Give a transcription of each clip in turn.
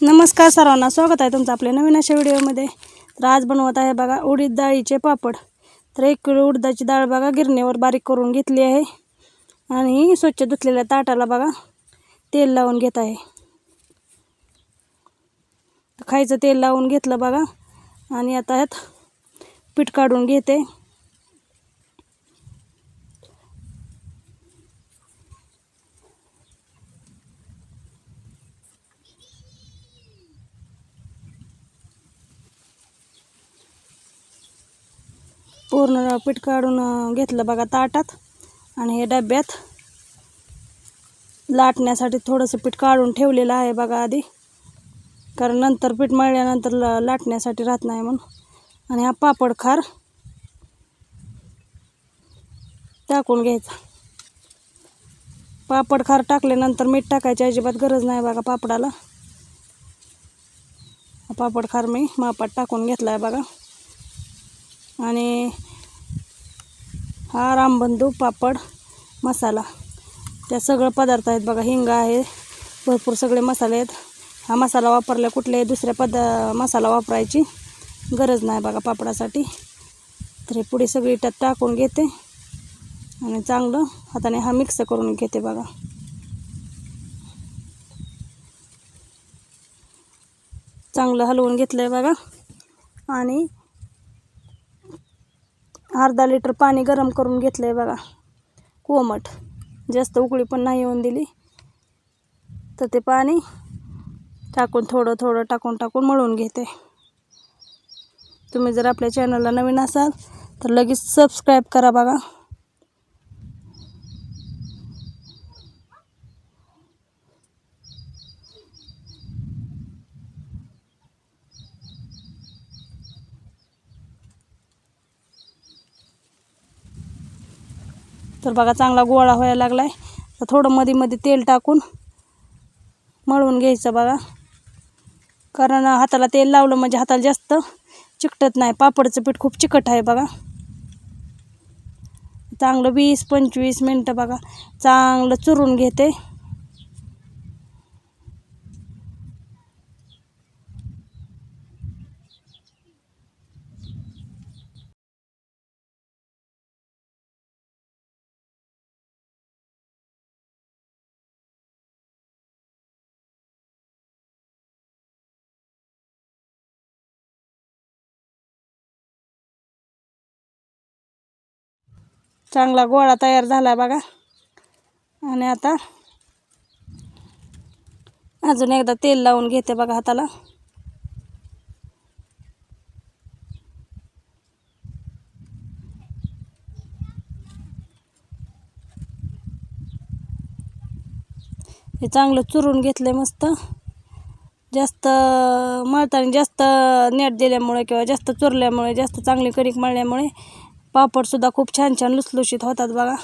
नमस्कार सर्वांना स्वागत आहे तुमचं आपल्या नवीन अशा व्हिडिओमध्ये. तर आज बनवत आहे बघा उडीद डाळीचे पापड. तर एक किलो उडदाची डाळ बघा गिरणीवर बारीक करून घेतली आहे. आणि स्वच्छ धुतलेल्या ताटाला बघा तेल लावून घेत आहे. खायचं तेल लावून घेतलं बघा. आणि आता ह्यात पीठ काढून घेते. पूर्ण पीठ काढून घेतलं बघा ताटात आणि हे डब्यात लाटण्यासाठी थोडंसं पीठ काढून ठेवलेलं आहे बघा आधी. कारण नंतर पीठ मळल्यानंतर ला लाटण्यासाठी राहत नाही म्हणून. आणि हा पापड खार टाकून घ्यायचा. पापड खार टाकल्यानंतर मीठ टाकायची अजिबात गरज नाही बघा पापडाला. पापड खार मी मापात टाकून घेतला आहे बघा. आणि हा रामबंधू पापड मसाला. त्या सगळं पदार्थ आहेत बघा हिंग आहे भरपूर सगळे मसाले आहेत. हा मसाला वापरला कुठल्याही दुसऱ्या पद मसाला वापरायची गरज नाही बघा पापडासाठी. तर हे पुढे सगळी त्यात टाकून घेते आणि चांगलं हाताने हा मिक्स करून घेते बघा. चांगलं हलवून घेतलं आहे बघा. आणि अर्धा लिटर पाणी गरम करून घेतलं आहे बघा. कोमट. जास्त उकळी पण नाही येऊन दिली. तर ते पाणी टाकून थोडं थोडं टाकून टाकून मळून घेते. तुम्ही जर आपल्या चॅनलला नवीन असाल तर लगेच सबस्क्राईब करा बघा. तर बघा चांगला गोळा व्हायला लागला आहे तर थोडं मध्ये मध्ये तेल टाकून मळून घ्यायचं बघा. कारण हाताला तेल लावलं म्हणजे हाताला जास्त चिकटत नाही. पापडचं पीठ खूप चिकट आहे बघा. चांगलं वीस पंचवीस मिनटं बघा. चांगलं चुरून घेते. चांगला गोळा तयार झाला बघा. आणि आता अजून एकदा तेल लावून घेते बघा हाताला. हे चांगलं चुरून घेतलं मस्त. जास्त मळताना जास्त नेट दिल्यामुळे किंवा जास्त चुरल्यामुळे जास्त चांगली कणिक मळल्यामुळे पापडसुद्धा खूप छान छान लुसलुशीत होतात बघा.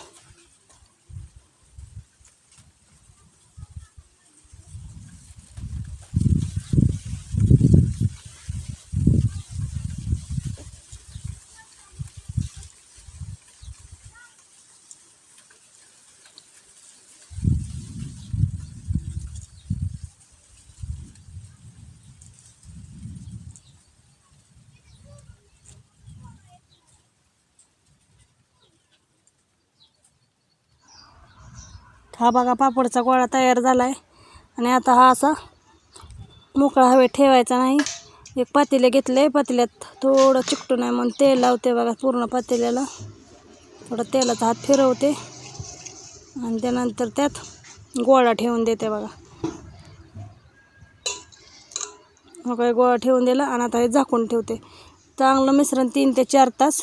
हा बघा पापडचा गोळा तयार झाला आहे आणि आता हा असा मोकळा हवेत ठेवायचा नाही. एक पातेले घेतले पातेल्यात थोडं चिकटून आहे म्हणून तेल लावते बघा पूर्ण पातेल्याला. थोडं तेलाचा हात फिरवते. आणि त्यानंतर त्यात गोळा ठेवून देते बघा. हो काय गोळा ठेवून दिला आणि आता हे झाकून ठेवते. चांगलं मिश्रण तीन ते चार तास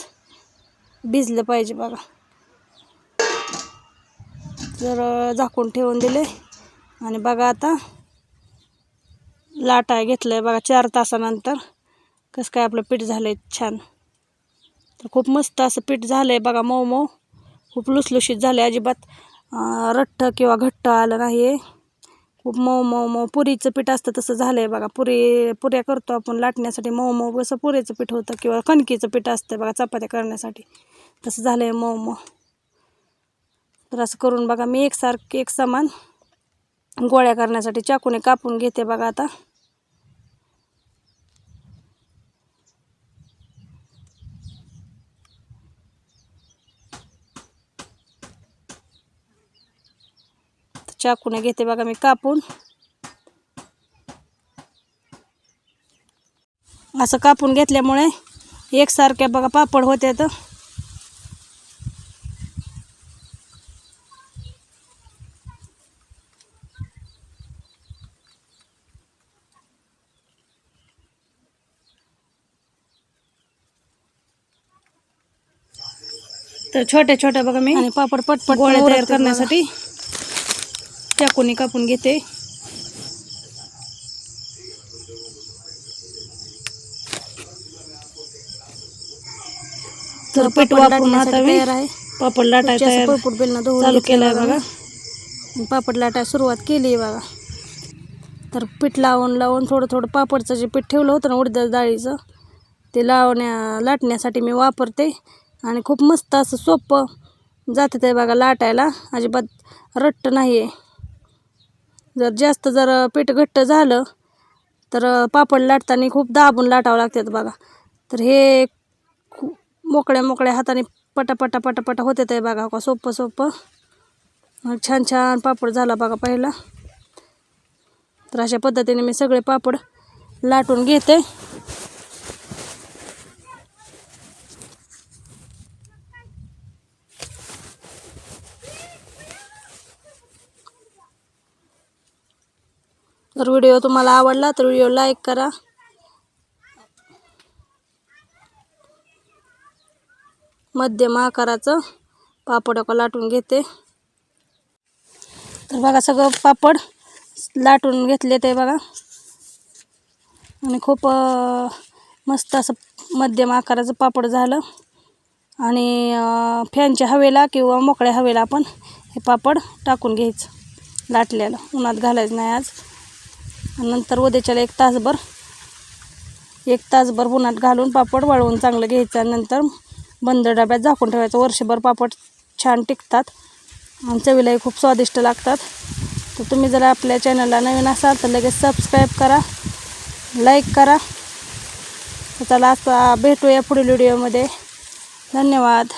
भिजलं पाहिजे बघा. जर झाकून ठेवून दिले. आणि बघा आता लाट आहे घेतलं आहे बघा चार तासानंतर. कसं काय आपलं पीठ झालं आहे छान. तर खूप मस्त असं पीठ झालं आहे बघा मऊ मऊ. खूप लुसलुशीत झालं आहे अजिबात. रठ्ठ रट्ट किंवा घट्ट आलं नाही आहे खूप मऊ मऊ मऊ पुरीचं पीठ असतं तसं झालं आहे बघा. पुरी पुऱ्या करतो आपण लाटण्यासाठी मऊ मऊ. कसं पुरीचं पीठ होतं किंवा कणकीचं पीठ असतं बघा चपात्या करण्यासाठी. तसं झालं आहे मऊ मऊ. तर असं करून बघा मी एकसारखे एक समान गोळ्या करण्यासाठी चाकूने कापून घेते बघा आता. चाकूने घेते बघा मी कापून. असं कापून घेतल्यामुळे एकसारख्या बघा पापड होते तर तर छोट्या छोट्या बघा मी. आणि पापड पटपट गोळ्या तयार करण्यासाठी चाकूने कापून घेते. तर पीठ वापरून आता मी पापड लाटाय तयार चालू केलाय बघा. पापड लाटाय सुरुवात केली आहे बघा. तर पीठ लावून लावून थोडं थोडं पापडचं जे पीठ ठेवलं होतं ना उडद्या डाळीचं ते लावण्या लाटण्यासाठी मी वापरते. आणि खूप मस्त असं सोपं जातं ते बघा लाटायला. अजिबात रट्ट नाही आहे जर जास्त जर पीठ घट्ट झालं तर पापड लाटताना खूप दाबून लाटावं लागतात बघा. तर हे खूप मोकळ्या मोकळ्या हाताने पटापटा पटापटा होते ते बघा. का सोपं सोपं. छान छान पापड झाला बघा पहिला. तर अशा पद्धतीने मी सगळे पापड लाटून घेते. तर व्हिडिओ तुम्हाला आवडला तर व्हिडिओ लाईक करा. मध्यम आकाराचं पापड लाटून घेते. तर बघा सगळं पापड लाटून घेतले ते बघा. आणि खूप मस्त असं मध्यम आकाराचं पापड झालं. आणि फॅनच्या हवेला किंवा मोकळ्या हवेला आपण हे पापड टाकून घ्यायचं. लाटलेलं. उन्हात घालायचं नाही आज. आणि नंतर उद्याच्याला एक तासभर एक तासभर उन्हात घालून पापड वाळवून चांगलं घ्यायचं आणि नंतर बंद डब्यात झाकून ठेवायचं. वर्षभर पापड छान टिकतात आणि चवीलाही खूप स्वादिष्ट लागतात. तर तुम्ही जर आपल्या चॅनलला नवीन असाल तर लगेच सबस्क्राईब करा लाईक करा. तर चला आता भेटूया पुढील व्हिडिओमध्ये. धन्यवाद.